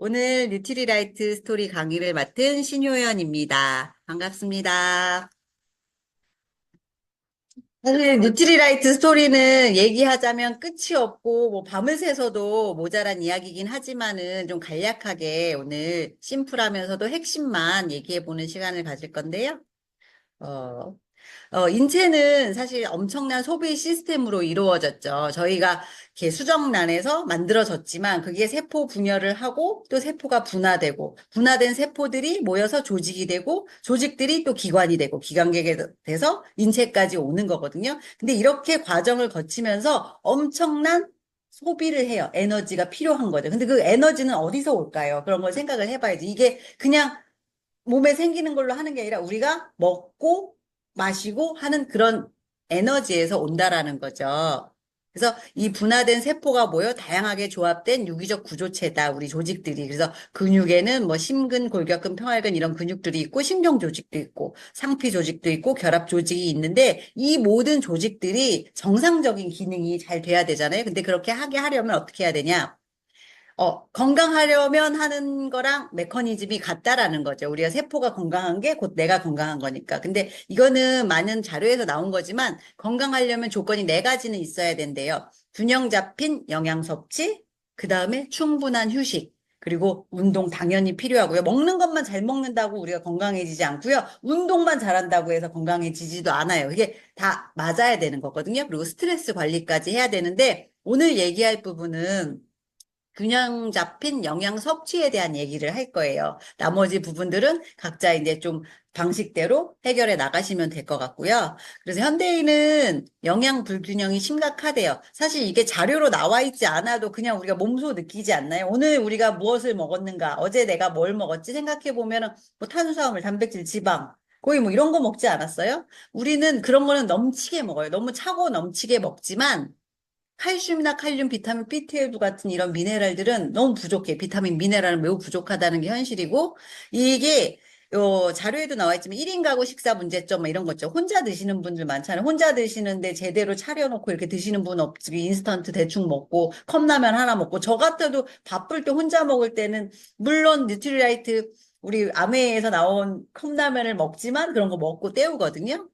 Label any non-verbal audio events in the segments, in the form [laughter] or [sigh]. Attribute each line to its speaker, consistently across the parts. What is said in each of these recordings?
Speaker 1: 오늘 뉴트리라이트 스토리 강의를 맡은 신효연입니다. 반갑습니다. 사실 뉴트리라이트 스토리는 얘기하자면 끝이 없고 뭐 밤을 새서도 모자란 이야기긴 하지만은 좀 간략하게 오늘 심플하면서도 핵심만 얘기해 보는 시간을 가질 건데요. 어, 어, 인체는 사실 엄청난 소비 시스템으로 이루어졌죠. 저희가 이렇게 수정란에서 만들어졌지만 그게 세포 분열을 하고 또 세포가 분화되고 분화된 세포들이 모여서 조직이 되고 조직들이 또 기관이 되고 기관계가 돼서 인체까지 오는 거거든요. 근데 이렇게 과정을 거치면서 엄청난 소비를 해요. 에너지가 필요한 거죠. 근데 그 에너지는 어디서 올까요? 그런 걸 생각을 해봐야지. 이게 그냥 몸에 생기는 걸로 하는 게 아니라 우리가 먹고 마시고 하는 그런 에너지에서 온다라는 거죠. 그래서 이 분화된 세포가 모여 다양하게 조합된 유기적 구조체다, 우리 조직들이. 그래서 근육에는 뭐 심근, 골격근, 평활근 이런 근육들이 있고, 신경 조직도 있고, 상피 조직도 있고, 결합 조직이 있는데, 이 모든 조직들이 정상적인 기능이 잘 돼야 되잖아요. 근데 그렇게 하게 하려면 어떻게 해야 되냐? 어, 건강하려면 하는 거랑 메커니즘이 같다라는 거죠. 우리가 세포가 건강한 게 곧 내가 건강한 거니까. 근데 이거는 많은 자료에서 나온 거지만 건강하려면 조건이 네 가지는 있어야 된대요. 균형 잡힌 영양 섭취, 그 다음에 충분한 휴식, 그리고 운동 당연히 필요하고요. 먹는 것만 잘 먹는다고 우리가 건강해지지 않고요. 운동만 잘한다고 해서 건강해지지도 않아요. 이게 다 맞아야 되는 거거든요. 그리고 스트레스 관리까지 해야 되는데 오늘 얘기할 부분은 균형 잡힌 영양 섭취에 대한 얘기를 할 거예요. 나머지 부분들은 각자 이제 좀 방식대로 해결해 나가시면 될 것 같고요. 그래서 현대인은 영양 불균형이 심각하대요. 사실 이게 자료로 나와 있지 않아도 그냥 우리가 몸소 느끼지 않나요? 오늘 우리가 무엇을 먹었는가? 어제 내가 뭘 먹었지? 생각해 보면은 뭐 탄수화물, 단백질, 지방, 거의 뭐 이런 거 먹지 않았어요? 우리는 그런 거는 넘치게 먹어요. 너무 차고 넘치게 먹지만 칼슘이나 칼륨, 비타민 B12 같은 이런 미네랄들은 너무 부족해. 비타민, 미네랄은 매우 부족하다는 게 현실이고, 이게 요 자료에도 나와 있지만 1인 가구 식사 문제점 뭐 이런 거죠. 혼자 드시는 분들 많잖아요. 혼자 드시는데 제대로 차려놓고 이렇게 드시는 분 없지. 인스턴트 대충 먹고 컵라면 하나 먹고 저 같아도 바쁠 때 혼자 먹을 때는 물론 뉴트리라이트 우리 아메에서 나온 컵라면을 먹지만 그런 거 먹고 때우거든요.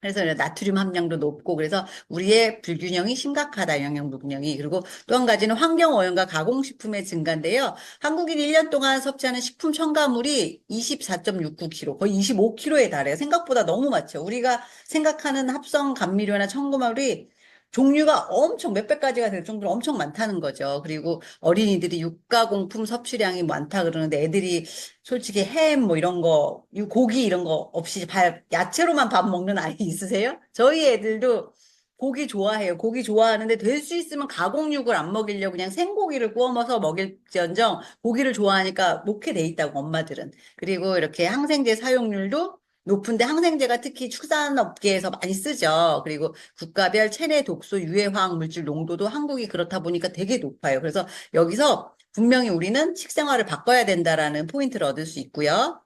Speaker 1: 그래서 나트륨 함량도 높고 그래서 우리의 불균형이 심각하다 영양 불균형이 그리고 또 한 가지는 환경 오염과 가공식품의 증가인데요. 한국인이 1년 동안 섭취하는 식품 첨가물이 24.69kg 거의 25kg에 달해요. 생각보다 너무 많죠. 우리가 생각하는 합성 감미료나 첨가물이 종류가 엄청 몇백 가지가 될 정도로 엄청 많다는 거죠. 그리고 어린이들이 육가 공품 섭취량이 많다 그러는데 애들이 솔직히 햄 뭐 이런 거, 이 고기 이런 거 없이 밥, 야채로만 밥 먹는 아이 있으세요? 저희 애들도 고기 좋아해요. 고기 좋아하는데 될 수 있으면 가공육을 안 먹이려고 그냥 생고기를 구워 먹어서 먹일지언정 고기를 좋아하니까 놓게 돼 있다고 엄마들은. 그리고 이렇게 항생제 사용률도 높은데 항생제가 특히 축산업계에서 많이 쓰죠. 그리고 국가별 체내 독소 유해 화학 물질 농도도 한국이 그렇다 보니까 되게 높아요. 그래서 여기서 분명히 우리는 식생활을 바꿔야 된다라는 포인트를 얻을 수 있고요.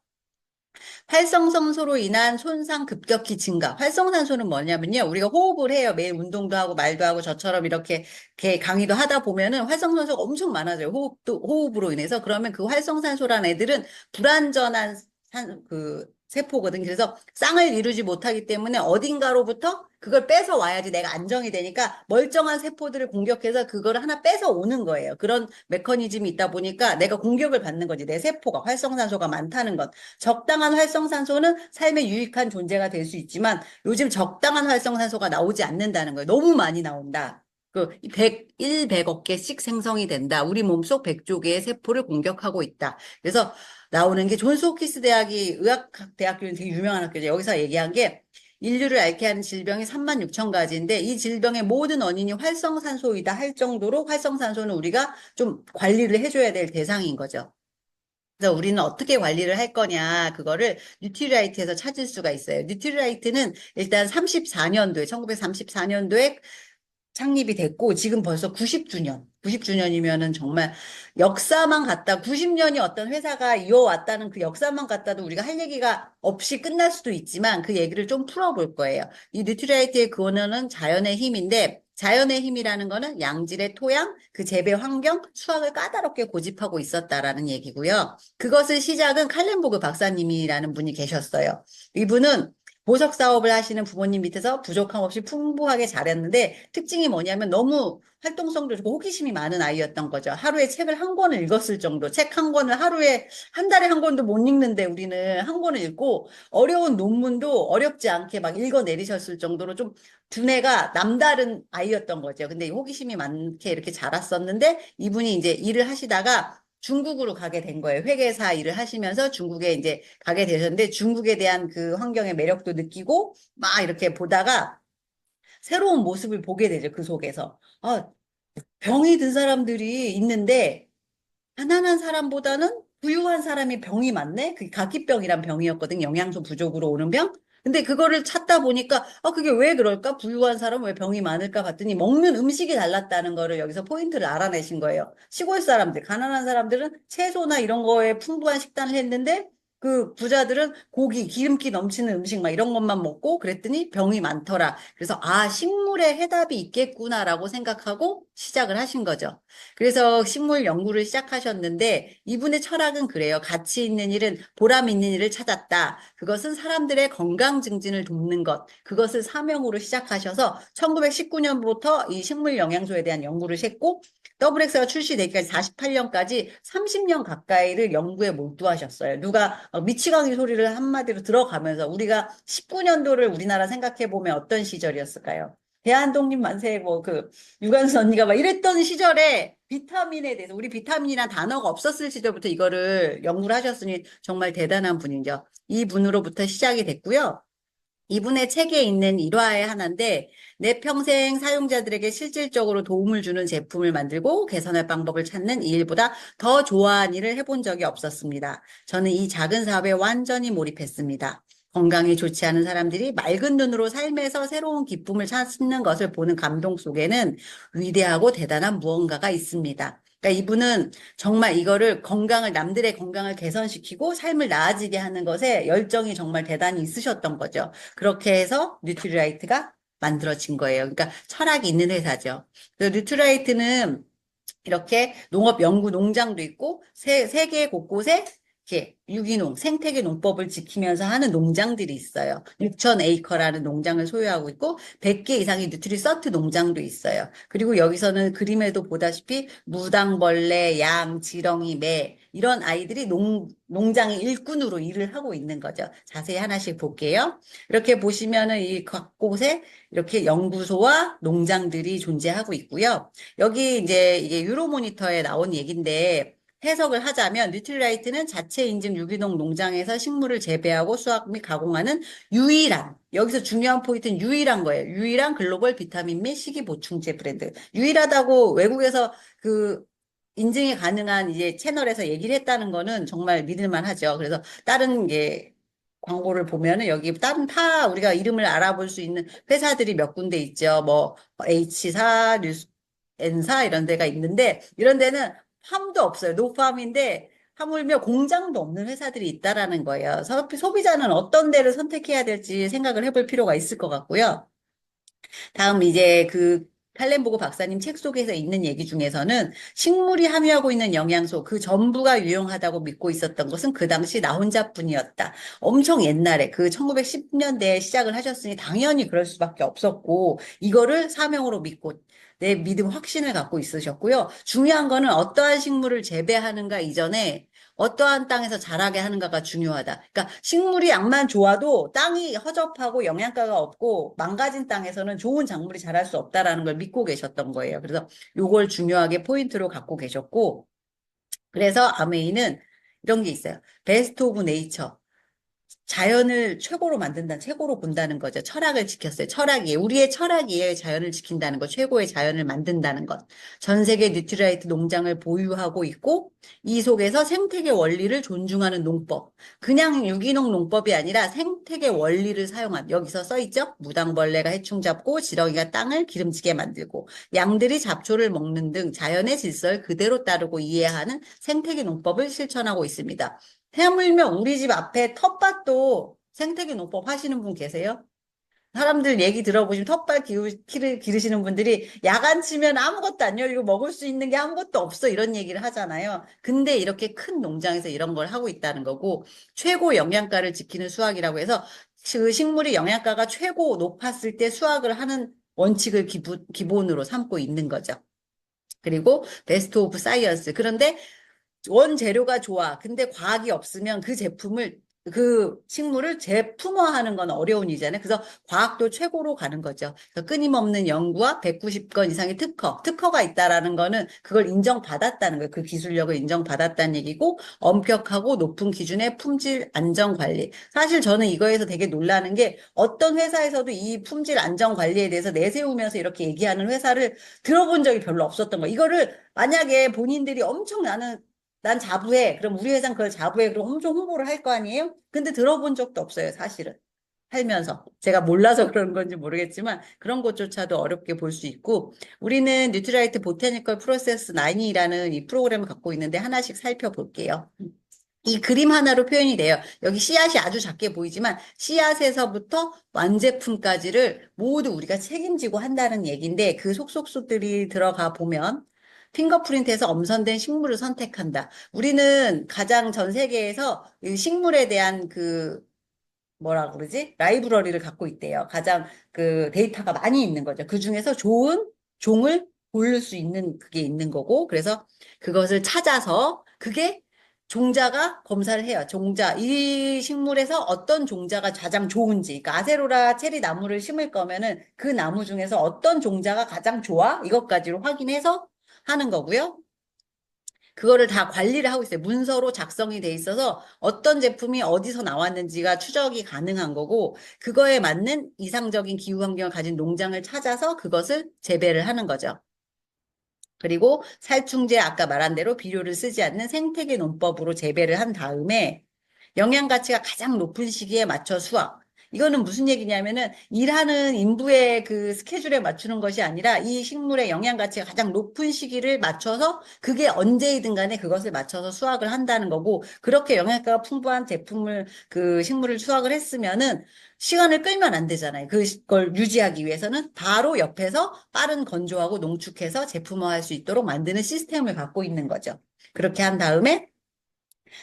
Speaker 1: 활성산소로 인한 손상 급격히 증가. 활성산소는 뭐냐면요. 우리가 호흡을 해요. 매일 운동도 하고 말도 하고 저처럼 이렇게, 이렇게 강의도 하다 보면은 활성산소가 엄청 많아져요. 호흡도, 호흡으로 인해서. 그러면 그 활성산소란 애들은 불완전한 산, 그 세포거든. 그래서 쌍을 이루지 못하기 때문에 어딘가로부터 그걸 뺏어 와야지 내가 안정이 되니까 멀쩡한 세포들을 공격해서 그걸 하나 뺏어 오는 거예요. 그런 메커니즘이 있다 보니까 내가 공격을 받는 거지. 내 세포가 활성산소가 많다는 것. 적당한 활성산소는 삶에 유익한 존재가 될 수 있지만 요즘 적당한 활성산소가 나오지 않는다는 거예요. 너무 많이 나온다. 그 100, 1, 100억 개씩 생성이 된다. 우리 몸속 100조 개의 세포를 공격하고 있다. 그래서 나오는 게 존스 호키스 대학이 의학학 대학교는 되게 유명한 학교죠. 여기서 얘기한 게 인류를 앓게 하는 질병이 3만 6천 가지인데 이 질병의 모든 원인이 활성산소이다 할 정도로 활성산소는 우리가 좀 관리를 해줘야 될 대상인 거죠. 그래서 우리는 어떻게 관리를 할 거냐 그거를 뉴트리라이트에서 찾을 수가 있어요. 뉴트리라이트는 일단 34년도에 1934년도에 창립이 됐고 지금 벌써 90주년. 90주년이면은 정말 역사만 갖다 90년이 어떤 회사가 이어왔다는 그 역사만 갖다도 우리가 할 얘기가 없이 끝날 수도 있지만 그 얘기를 좀 풀어볼 거예요. 이 뉴트리라이트의 근원은 자연의 힘인데 자연의 힘이라는 거는 양질의 토양, 그 재배 환경, 수확을 까다롭게 고집하고 있었다라는 얘기고요. 그것을 시작은 칼렌보그 박사님이라는 분이 계셨어요. 이분은 보석 사업을 하시는 부모님 밑에서 부족함 없이 풍부하게 자랐는데 특징이 뭐냐면 너무 활동성도 좋고 호기심이 많은 아이였던 거죠. 하루에 책을 한 권을 읽었을 정도. 책 한 권을 하루에 한 달에 한 권도 못 읽는데 우리는 한 권을 읽고 어려운 논문도 어렵지 않게 막 읽어 내리셨을 정도로 좀 두뇌가 남다른 아이였던 거죠. 근데 이 호기심이 많게 이렇게 자랐었는데 이분이 이제 일을 하시다가 중국으로 가게 된 거예요. 회계사 일을 하시면서 중국에 이제 가게 되셨는데 중국에 대한 그 환경의 매력도 느끼고 막 이렇게 보다가 새로운 모습을 보게 되죠. 그 속에서. 아, 병이 든 사람들이 있는데 가난한 사람보다는 부유한 사람이 병이 많네? 그게 각기병이란 병이었거든. 영양소 부족으로 오는 병. 근데 그거를 찾다 보니까, 아, 그게 왜 그럴까? 부유한 사람은 왜 병이 많을까 봤더니 먹는 음식이 달랐다는 거를 여기서 포인트를 알아내신 거예요. 시골 사람들, 가난한 사람들은 채소나 이런 거에 풍부한 식단을 했는데, 그 부자들은 고기, 기름기 넘치는 음식 막 이런 것만 먹고 그랬더니 병이 많더라. 그래서 아, 식물에 해답이 있겠구나라고 생각하고 시작을 하신 거죠. 그래서 식물 연구를 시작하셨는데 이분의 철학은 그래요. 가치 있는 일은 보람 있는 일을 찾았다. 그것은 사람들의 건강 증진을 돕는 것. 그것을 사명으로 시작하셔서 1919년부터 이 식물 영양소에 대한 연구를 했고 WX가 출시되기까지 48년까지 30년 가까이를 연구에 몰두하셨어요. 누가 어, 미치광이 소리를 한마디로 들어가면서 우리가 19년도를 우리나라 생각해 보면 어떤 시절이었을까요? 대한독립 만세 뭐 그 유관순 언니가 막 이랬던 시절에 비타민에 대해서 우리 비타민이란 단어가 없었을 시절부터 이거를 연구를 하셨으니 정말 대단한 분이죠. 이 분으로부터 시작이 됐고요. 이분의 책에 있는 일화의 하나인데 내 평생 사용자들에게 실질적으로 도움을 주는 제품을 만들고 개선할 방법을 찾는 이 일보다 더 좋아한 일을 해본 적이 없었습니다. 저는 이 작은 사업에 완전히 몰입했습니다. 건강이 좋지 않은 사람들이 맑은 눈으로 삶에서 새로운 기쁨을 찾는 것을 보는 감동 속에는 위대하고 대단한 무언가가 있습니다. 그러니까 이분은 정말 이거를 건강을 남들의 건강을 개선시키고 삶을 나아지게 하는 것에 열정이 정말 대단히 있으셨던 거죠. 그렇게 해서 뉴트리라이트가 만들어진 거예요. 그러니까 철학이 있는 회사죠. 뉴트라이트는 이렇게 농업 연구 농장도 있고 세, 세계 곳곳에 이렇게 유기농, 생태계 농법을 지키면서 하는 농장들이 있어요. 6천 에이커라는 농장을 소유하고 있고 100개 이상의 뉴트리 서트 농장도 있어요. 그리고 여기서는 그림에도 보다시피 무당벌레, 양, 지렁이, 매 이런 아이들이 농, 농장의 일꾼으로 일을 하고 있는 거죠. 자세히 하나씩 볼게요. 이렇게 보시면은 이 각 곳에 이렇게 연구소와 농장들이 존재하고 있고요. 여기 이제 이게 유로모니터에 나온 얘기인데 해석을 하자면 뉴트리라이트는 자체 인증 유기농 농장에서 식물을 재배하고 수확 및 가공하는 유일한 여기서 중요한 포인트는 유일한 거예요. 유일한 글로벌 비타민 및 식이 보충제 브랜드. 유일하다고 외국에서 그 인증이 가능한 이제 채널에서 얘기를 했다는 거는 정말 믿을만 하죠. 그래서 다른 게 광고를 보면은 여기 다른 타 우리가 이름을 알아볼 수 있는 회사들이 몇 군데 있죠. 뭐 H사, 뉴스 N사 이런 데가 있는데 이런 데는 팜도 없어요. 노팜인데 하물며 공장도 없는 회사들이 있다라는 거예요. 소- 소비자는 어떤 데를 선택해야 될지 생각을 해볼 필요가 있을 것 같고요. 다음 이제 그 칼렌보고 박사님 책 속에서 있는 얘기 중에서는 식물이 함유하고 있는 영양소 그 전부가 유용하다고 믿고 있었던 것은 그 당시 나 혼자뿐이었다. 엄청 옛날에 그 1910년대에 시작을 하셨으니 당연히 그럴 수밖에 없었고 이거를 사명으로 믿고 내 믿음 확신을 갖고 있으셨고요. 중요한 거는 어떠한 식물을 재배하는가 이전에 어떠한 땅에서 자라게 하는가가 중요하다. 그러니까 식물이 양만 좋아도 땅이 허접하고 영양가가 없고 망가진 땅에서는 좋은 작물이 자랄 수 없다라는 걸 믿고 계셨던 거예요. 그래서 요걸 중요하게 포인트로 갖고 계셨고 그래서 아메이는 이런 게 있어요. 베스트 오브 네이처. 자연을 최고로 만든다, 최고로 본다는 거죠. 철학을 지켰어요. 철학이에요. 우리의 철학이에요. 자연을 지킨다는 것, 최고의 자연을 만든다는 것. 전 세계 뉴트라이트 농장을 보유하고 있고, 이 속에서 생태계 원리를 존중하는 농법. 그냥 유기농 농법이 아니라 생태계 원리를 사용한, 여기서 써 있죠? 무당벌레가 해충 잡고, 지렁이가 땅을 기름지게 만들고, 양들이 잡초를 먹는 등 자연의 질서를 그대로 따르고 이해하는 생태계 농법을 실천하고 있습니다. 하물며 우리 집 앞에 텃밭도 생태계 농법 하시는 분 계세요? 사람들 얘기 들어보시면 텃밭 기르, 기르- 기르시는 분들이 야간 치면 아무것도 안 열리고 먹을 수 있는 게 아무것도 없어 이런 얘기를 하잖아요. 근데 이렇게 큰 농장에서 이런 걸 하고 있다는 거고 최고 영양가를 지키는 수확이라고 해서 그 식물이 영양가가 최고 높았을 때 수확을 하는 원칙을 기부, 기본으로 삼고 있는 거죠. 그리고 베스트 오브 사이언스. 그런데 원재료가 좋아. 근데 과학이 없으면 그 제품을 그 식물을 제품화하는 건 어려운 일이잖아요. 그래서 과학도 최고로 가는 거죠. 그래서 끊임없는 연구와 190건 이상의 특허, 특허가 있다라는 거는 그걸 인정받았다는 거예요. 그 기술력을 인정받았다는 얘기고 엄격하고 높은 기준의 품질 안전 관리. 사실 저는 이거에서 되게 놀라는 게 어떤 회사에서도 이 품질 안전 관리에 대해서 내세우면서 이렇게 얘기하는 회사를 들어본 적이 별로 없었던 거예요. 이거를 만약에 본인들이 엄청 나는 난 자부해. 그럼 우리 회사는 그걸 자부해. 그럼 엄청 홍보를 할 거 아니에요? 근데 들어본 적도 없어요, 사실은. 살면서. 제가 몰라서 [laughs] 그런 건지 모르겠지만 그런 것조차도 어렵게 볼 수 있고 우리는 뉴트라이트 보테니컬 프로세스 9이라는 이 프로그램을 갖고 있는데 하나씩 살펴볼게요. 이 그림 하나로 표현이 돼요. 여기 씨앗이 아주 작게 보이지만 씨앗에서부터 완제품까지를 모두 우리가 책임지고 한다는 얘기인데 그 속속수들이 들어가 보면 핑거프린트에서 엄선된 식물을 선택한다. 우리는 가장 전 세계에서 이 식물에 대한 그 뭐라 그러지? 라이브러리를 갖고 있대요. 가장 그 데이터가 많이 있는 거죠. 그 중에서 좋은 종을 고를 수 있는 그게 있는 거고, 그래서 그것을 찾아서 그게 종자가 검사를 해요. 종자, 이 식물에서 어떤 종자가 가장 좋은지, 그러니까 아세로라 체리 나무를 심을 거면은 그 나무 중에서 어떤 종자가 가장 좋아? 이것까지로 확인해서 하는 거고요. 그거를 다 관리를 하고 있어요. 문서로 작성이 돼 있어서 어떤 제품이 어디서 나왔는지가 추적이 가능한 거고, 그거에 맞는 이상적인 기후 환경을 가진 농장을 찾아서 그것을 재배를 하는 거죠. 그리고 살충제 아까 말한 대로 비료를 쓰지 않는 생태계 논법으로 재배를 한 다음에 영양 가치가 가장 높은 시기에 맞춰 수확. 이거는 무슨 얘기냐면은 일하는 인부의 그 스케줄에 맞추는 것이 아니라 이 식물의 영양 가치가 가장 높은 시기를 맞춰서 그게 언제이든 간에 그것을 맞춰서 수확을 한다는 거고 그렇게 영양가가 풍부한 제품을 그 식물을 수확을 했으면은 시간을 끌면 안 되잖아요. 그걸 유지하기 위해서는 바로 옆에서 빠른 건조하고 농축해서 제품화할 수 있도록 만드는 시스템을 갖고 있는 거죠. 그렇게 한 다음에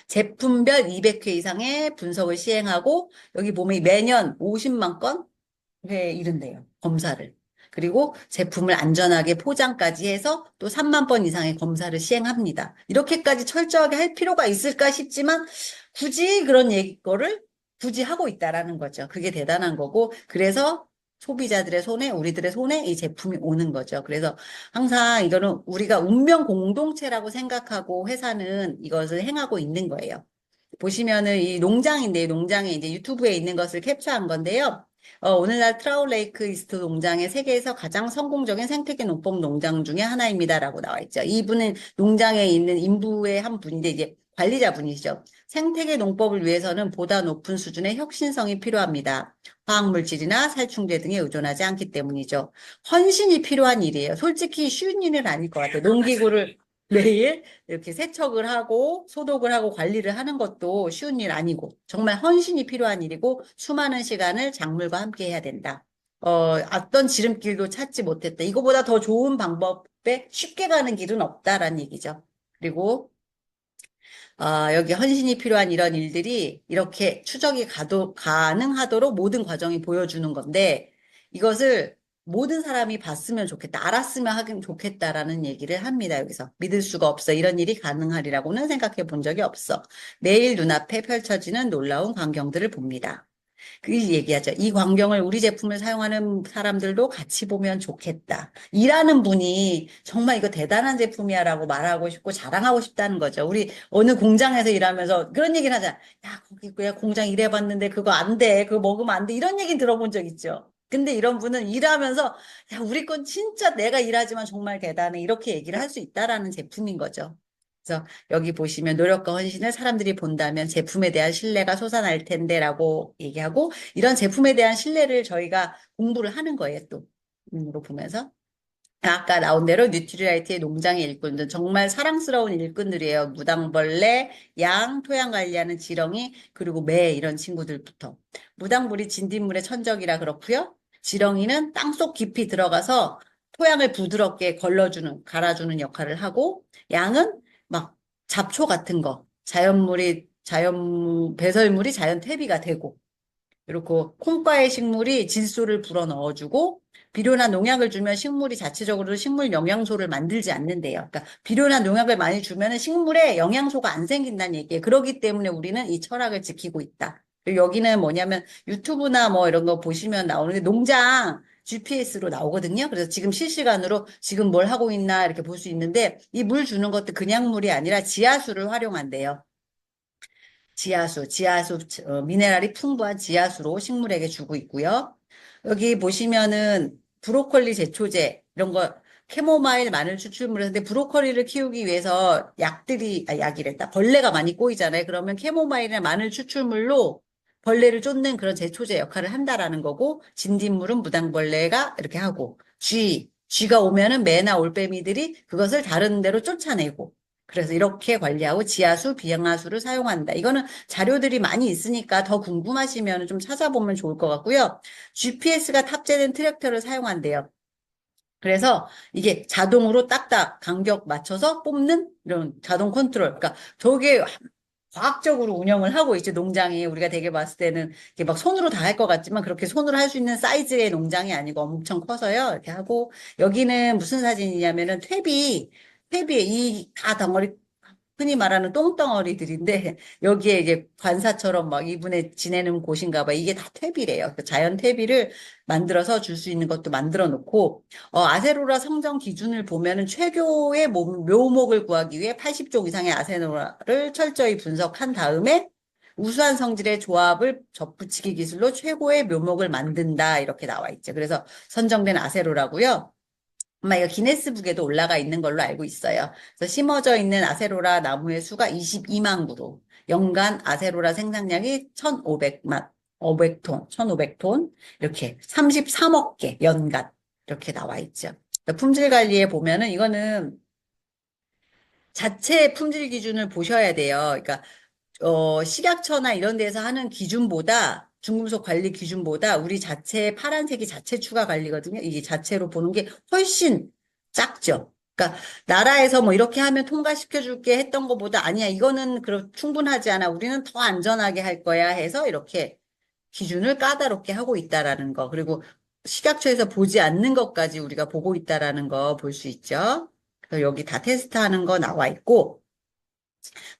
Speaker 1: 제품별 200회 이상의 분석을 시행하고 여기 보면 매년 50만 건회 이른대요. 검사를. 그리고 제품을 안전하게 포장까지 해서 또 3만 번 이상의 검사를 시행합니다. 이렇게까지 철저하게 할 필요가 있을까 싶지만 굳이 그런 얘기 거를 굳이 하고 있다라는 거죠. 그게 대단한 거고 그래서 소비자들의 손에 우리들의 손에 이 제품이 오는 거죠. 그래서 항상 이거는 우리가 운명 공동체라고 생각하고 회사는 이것을 행하고 있는 거예요. 보시면은 이 농장인데 이 농장에 이제 유튜브에 있는 것을 캡처한 건데요. 어, 오늘날 트라울레이크 이스트 농장의 세계에서 가장 성공적인 생태계 농법 농장 중에 하나입니다라고 나와 있죠. 이분은 농장에 있는 인부의 한 분인데 이제 관리자분이시죠. 생태계 농법을 위해서는 보다 높은 수준의 혁신성이 필요합니다. 화학물질이나 살충제 등에 의존하지 않기 때문이죠. 헌신이 필요한 일이에요. 솔직히 쉬운 일은 아닐 것 같아요. 농기구를 [laughs] 매일 이렇게 세척을 하고 소독을 하고 관리를 하는 것도 쉬운 일 아니고 정말 헌신이 필요한 일이고 수많은 시간을 작물과 함께 해야 된다. 어, 어떤 지름길도 찾지 못했다. 이거보다 더 좋은 방법에 쉽게 가는 길은 없다라는 얘기죠. 그리고 아, 여기 헌신이 필요한 이런 일들이 이렇게 추적이 가도, 가능하도록 모든 과정이 보여주는 건데 이것을 모든 사람이 봤으면 좋겠다, 알았으면 하긴 좋겠다라는 얘기를 합니다. 여기서 믿을 수가 없어. 이런 일이 가능하리라고는 생각해 본 적이 없어. 매일 눈앞에 펼쳐지는 놀라운 광경들을 봅니다. 그 얘기하죠. 이 광경을 우리 제품을 사용하는 사람들도 같이 보면 좋겠다. 일하는 분이 정말 이거 대단한 제품이야라고 말하고 싶고 자랑하고 싶다는 거죠. 우리 어느 공장에서 일하면서 그런 얘기를 하잖아. 야, 거기 그야 공장 일해봤는데 그거 안 돼. 그거 먹으면 안 돼. 이런 얘기 들어본 적 있죠. 근데 이런 분은 일하면서 야, 우리 건 진짜 내가 일하지만 정말 대단해. 이렇게 얘기를 할 수 있다라는 제품인 거죠. 그래서 여기 보시면 노력과 헌신을 사람들이 본다면 제품에 대한 신뢰가 솟아날 텐데라고 얘기하고 이런 제품에 대한 신뢰를 저희가 공부를 하는 거예요 또. 으로 보면서. 아까 나온 대로 뉴트리라이트의 농장의 일꾼들. 정말 사랑스러운 일꾼들이에요. 무당벌레, 양, 토양 관리하는 지렁이 그리고 매 이런 친구들부터. 무당불이 진딧물의 천적이라 그렇고요. 지렁이는 땅속 깊이 들어가서 토양을 부드럽게 걸러주는, 갈아주는 역할을 하고, 양은 막 잡초 같은 거, 자연물이, 자연, 배설물이 자연 퇴비가 되고, 그리고 콩과의 식물이 질소를 불어 넣어주고, 비료나 농약을 주면 식물이 자체적으로 식물 영양소를 만들지 않는데요. 그러니까 비료나 농약을 많이 주면 식물에 영양소가 안 생긴다는 얘기예요. 그렇기 때문에 우리는 이 철학을 지키고 있다. 여기는 뭐냐면 유튜브나 뭐 이런 거 보시면 나오는데 농장 GPS로 나오거든요. 그래서 지금 실시간으로 지금 뭘 하고 있나 이렇게 볼 수 있는데 이 물 주는 것도 그냥 물이 아니라 지하수를 활용한대요. 지하수, 지하수, 어, 미네랄이 풍부한 지하수로 식물에게 주고 있고요. 여기 보시면은 브로콜리 제초제 이런 거 캐모마일 마늘 추출물인데 브로콜리를 키우기 위해서 약들이 아 약이랬다 벌레가 많이 꼬이잖아요. 그러면 캐모마일이나 마늘 추출물로 벌레를 쫓는 그런 제초제 역할을 한다라는 거고 진딧물은 무당벌레가 이렇게 하고 쥐 쥐가 오면은 매나 올빼미들이 그것을 다른 데로 쫓아내고 그래서 이렇게 관리하고 지하수, 비양하수를 사용한다. 이거는 자료들이 많이 있으니까 더 궁금하시면 좀 찾아보면 좋을 것 같고요. GPS가 탑재된 트랙터를 사용한대요. 그래서 이게 자동으로 딱딱 간격 맞춰서 뽑는 이런 자동 컨트롤. 그러니까 저게 과학적으로 운영을 하고 있죠, 농장이. 우리가 되게 봤을 때는 이게 막 손으로 다 할 것 같지만 그렇게 손으로 할 수 있는 사이즈의 농장이 아니고 엄청 커서요. 이렇게 하고 여기는 무슨 사진이냐면은 퇴비 퇴비에 이다 덩어리 흔히 말하는 똥덩어리들인데 [laughs] 여기에 이제 관사처럼 막 이분의 지내는 곳인가 봐. 이게 다 퇴비래요. 그 자연 퇴비를 만들어서 줄 수 있는 것도 만들어 놓고 어, 아세로라 성정 기준을 보면은 최고의 모- 묘목을 구하기 위해 80종 이상의 아세로라를 철저히 분석한 다음에 우수한 성질의 조합을 접붙이기 기술로 최고의 묘목을 만든다 이렇게 나와 있죠. 그래서 선정된 아세로라고요. 아마 이거 기네스북에도 올라가 있는 걸로 알고 있어요. 그래서 심어져 있는 아세로라 나무의 수가 22만 그루. 연간 아세로라 생산량이 1,500만, 500톤, 1,500톤. 이렇게 33억 개 연간. 이렇게 나와 있죠. 품질 관리에 보면은 이거는 자체 품질 기준을 보셔야 돼요. 그러니까 어, 식약처나 이런 데서 하는 기준보다 중금속 관리 기준보다 우리 자체 파란색이 자체 추가 관리거든요. 이게 자체로 보는 게 훨씬 작죠. 그러니까 나라에서 뭐 이렇게 하면 통과시켜 줄게 했던 것보다 아니야. 이거는 그럼 충분하지 않아. 우리는 더 안전하게 할 거야 해서 이렇게 기준을 까다롭게 하고 있다라는 거. 그리고 식약처에서 보지 않는 것까지 우리가 보고 있다라는 거 볼 수 있죠. 여기 다 테스트하는 거 나와 있고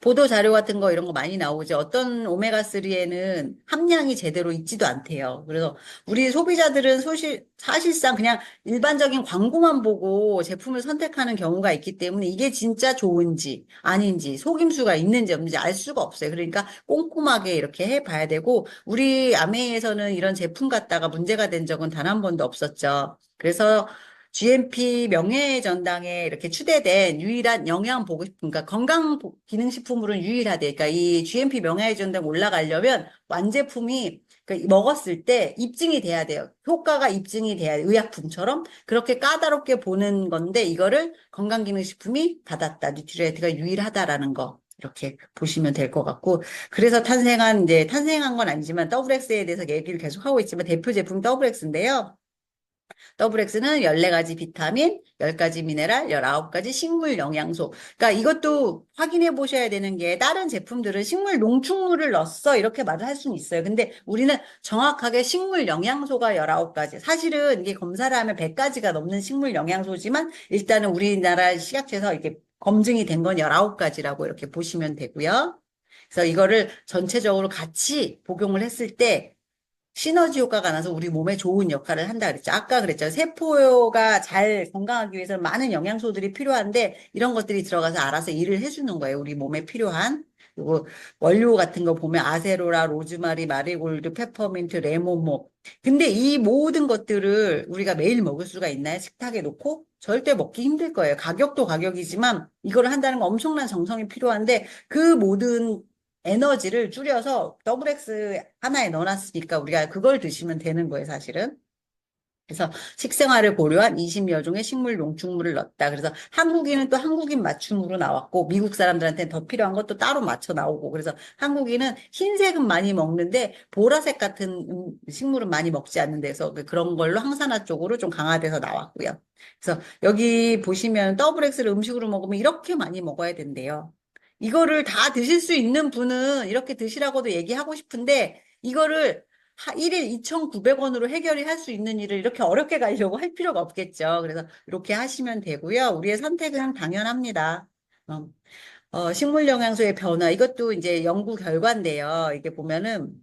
Speaker 1: 보도 자료 같은 거 이런 거 많이 나오죠. 어떤 오메가3에는 함량이 제대로 있지도 않대요. 그래서 우리 소비자들은 소실, 사실상 그냥 일반적인 광고만 보고 제품을 선택하는 경우가 있기 때문에 이게 진짜 좋은지 아닌지 속임수가 있는지 없는지 알 수가 없어요. 그러니까 꼼꼼하게 이렇게 해 봐야 되고 우리 아메이에서는 이런 제품 갖다가 문제가 된 적은 단 한 번도 없었죠. 그래서 GMP 명예전당에 이렇게 추대된 유일한 영양 보고 그러니까 건강 보- 기능식품으로는 유일하대. 그러니까 이 GMP 명예전당 올라가려면 완제품이 그 먹었을 때 입증이 돼야 돼요. 효과가 입증이 돼야 돼요. 의약품처럼 그렇게 까다롭게 보는 건데 이거를 건강기능식품이 받았다. 뉴트리에이트가 유일하다라는 거. 이렇게 보시면 될 것 같고 그래서 탄생한 이제 탄생한 건 아니지만 더블엑스에 대해서 얘기를 계속 하고 있지만 대표 제품 더블엑스인데요. 더블엑스는 14가지 비타민, 10가지 미네랄, 19가지 식물 영양소. 그러니까 이것도 확인해 보셔야 되는 게 다른 제품들은 식물 농축물을 넣었어 이렇게 말을 할 수는 있어요. 근데 우리는 정확하게 식물 영양소가 19가지. 사실은 이게 검사를 하면 100가지가 넘는 식물 영양소지만 일단은 우리나라 식약처에서 이렇게 검증이 된 건 19가지라고 이렇게 보시면 되고요. 그래서 이거를 전체적으로 같이 복용을 했을 때 시너지 효과가 나서 우리 몸에 좋은 역할을 한다 그랬죠. 아까 그랬죠. 세포가 잘 건강하기 위해서는 많은 영양소들이 필요한데 이런 것들이 들어가서 알아서 일을 해주는 거예요. 우리 몸에 필요한. 그리고 원료 같은 거 보면 아세로라, 로즈마리, 마리골드, 페퍼민트, 레몬 뭐. 근데 이 모든 것들을 우리가 매일 먹을 수가 있나요? 식탁에 놓고? 절대 먹기 힘들 거예요. 가격도 가격이지만 이거를 한다는 건 엄청난 정성이 필요한데 그 모든 에너지를 줄여서 더블 X 하나에 넣어놨으니까 우리가 그걸 드시면 되는 거예요, 사실은. 그래서 식생활을 고려한 20여 종의 식물 농축물을 넣었다. 그래서 한국인은 또 한국인 맞춤으로 나왔고 미국 사람들한테는 더 필요한 것도 따로 맞춰 나오고 그래서 한국인은 흰색은 많이 먹는데 보라색 같은 음, 식물은 많이 먹지 않는 데서 그- 그런 걸로 항산화 쪽으로 좀 강화돼서 나왔고요. 그래서 여기 보시면 더블 X를 음식으로 먹으면 이렇게 많이 먹어야 된대요. 이거를 다 드실 수 있는 분은 이렇게 드시라고도 얘기하고 싶은데 이거를 하- 1일 2,900원으로 해결이 할 수 있는 일을 이렇게 어렵게 가려고 할 필요가 없겠죠. 그래서 이렇게 하시면 되고요. 우리의 선택은 당연합니다. 어, 어, 식물 영양소의 변화 이것도 이제 연구 결과인데요. 이게 보면은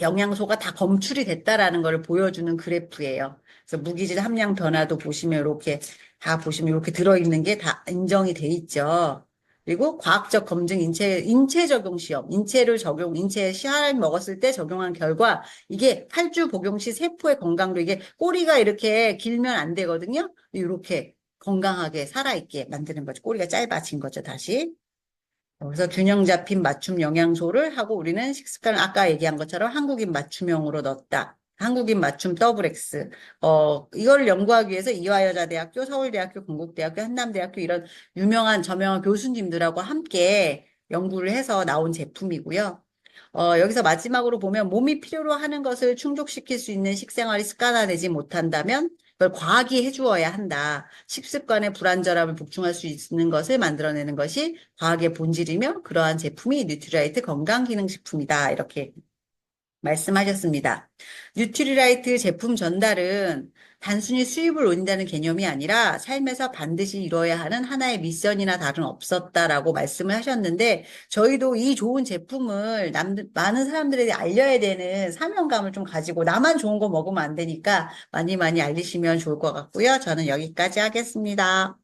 Speaker 1: 영양소가 다 검출이 됐다라는 것을 보여주는 그래프예요. 그래서 무기질 함량 변화도 보시면 이렇게 다 보시면 이렇게 들어있는 게 다 인정이 돼 있죠. 그리고 과학적 검증 인체 인체 적용 시험, 인체를 적용 인체에 씨알 먹었을 때 적용한 결과 이게 8주 복용 시 세포의 건강도 이게 꼬리가 이렇게 길면 안 되거든요. 이렇게 건강하게 살아있게 만드는 거죠. 꼬리가 짧아진 거죠, 다시. 그래서 균형 잡힌 맞춤 영양소를 하고 우리는 식습관을 아까 얘기한 것처럼 한국인 맞춤형으로 넣었다. 한국인 맞춤 더블 X. 어, 이걸 연구하기 위해서 이화여자대학교, 서울대학교, 건국대학교, 한남대학교 이런 유명한 저명한 교수님들하고 함께 연구를 해서 나온 제품이고요. 어, 여기서 마지막으로 보면 몸이 필요로 하는 것을 충족시킬 수 있는 식생활이 습관화되지 못한다면 그걸 과학이 해주어야 한다. 식습관의 불안전함을 복충할 수 있는 것을 만들어내는 것이 과학의 본질이며 그러한 제품이 뉴트리라이트 건강기능식품이다. 이렇게 말씀하셨습니다. 뉴트리라이트 제품 전달은 단순히 수입을 올린다는 개념이 아니라 삶에서 반드시 이뤄야 하는 하나의 미션이나 다름 없었다라고 말씀을 하셨는데 저희도 이 좋은 제품을 남, 많은 사람들에게 알려야 되는 사명감을 좀 가지고 나만 좋은 거 먹으면 안 되니까 많이 많이 알리시면 좋을 것 같고요. 저는 여기까지 하겠습니다.